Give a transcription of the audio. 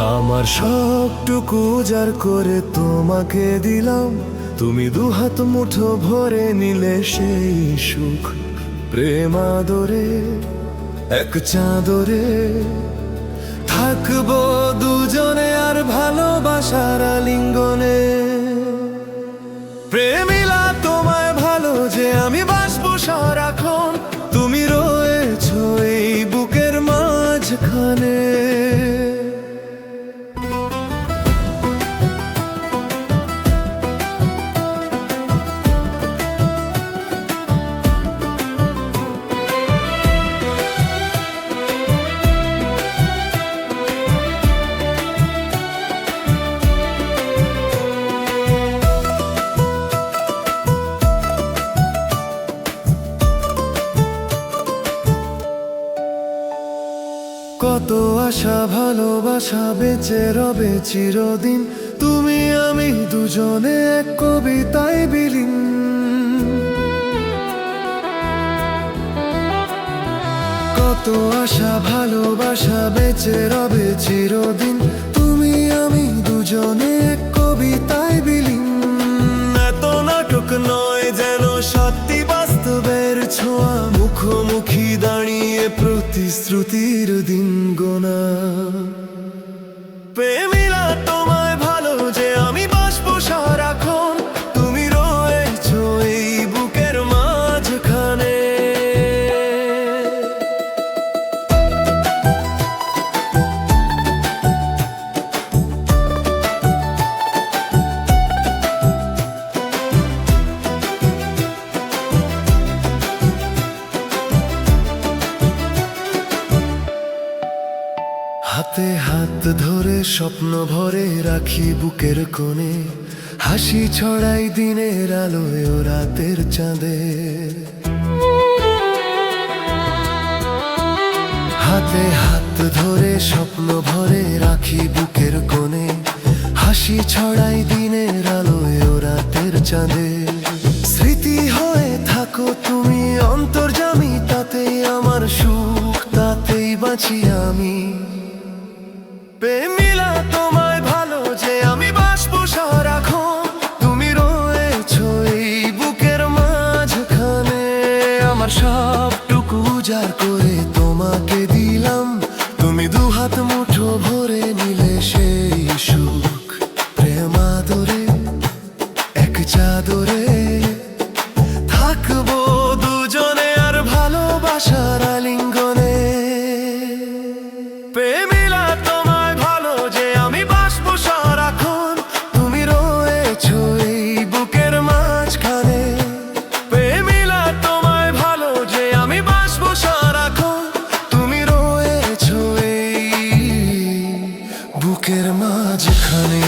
আমার সবটুকু যার করে তোমাকে দিলাম। তুমি দুহাত মুঠো ভরে নিলে সেই সুখ। প্রেম আদরে, এক চাদরে। থাকব দুজনে আর ভালোবাসার লিঙ্গনে প্রেমিলা তোমায় ভালো যে আমি বাসবো সারাক্ষণ। তুমি রয়েছো এই বুকের মাঝখানে। কত আশা, ভালোবাসা বেঁচে রবে চিরদিন। তুমি আমি দুজনে এক কবিতায় বিলীন। কত আশা, ভালোবাসা বেঁচে রবে চিরদিন। তুমি আমি দুজনে এক কবিতায় বিলীন। প্রতিশ্রুতির দিন গোনা প্রেমিলা তোমায় হাতে হাত ধরে স্বপ্ন ভরে রাখি বুকের কোণে। হাসি ছড়াই দিনের আলোয় ও রাতের চাঁদে। হাতে হাত ধরে স্বপ্ন ভরে রাখি বুকের কোণে। হাসি ছড়াই দিনের আলোয় ও রাতের চাঁদে। স্মৃতি হয়ে থাকো তুমি অন্তর্জামি, তাতেই আমার সুখ, তাতেই বাঁচি আমি। প্রেমিলা তোমায় ভালো যে আমি বাসবো সারাক্ষণ। তুমি রয়েছো এই বুকের মাঝখানে। আমার সবটুকু উজাড় করে তোমাকে দিলাম। তুমি দুহাত মুঠো ভরে নিলে সেই সুখ। প্রেম আদরে, এক চাদরে। থাকব দুজনে আর ভালোবাসার মাঝখানে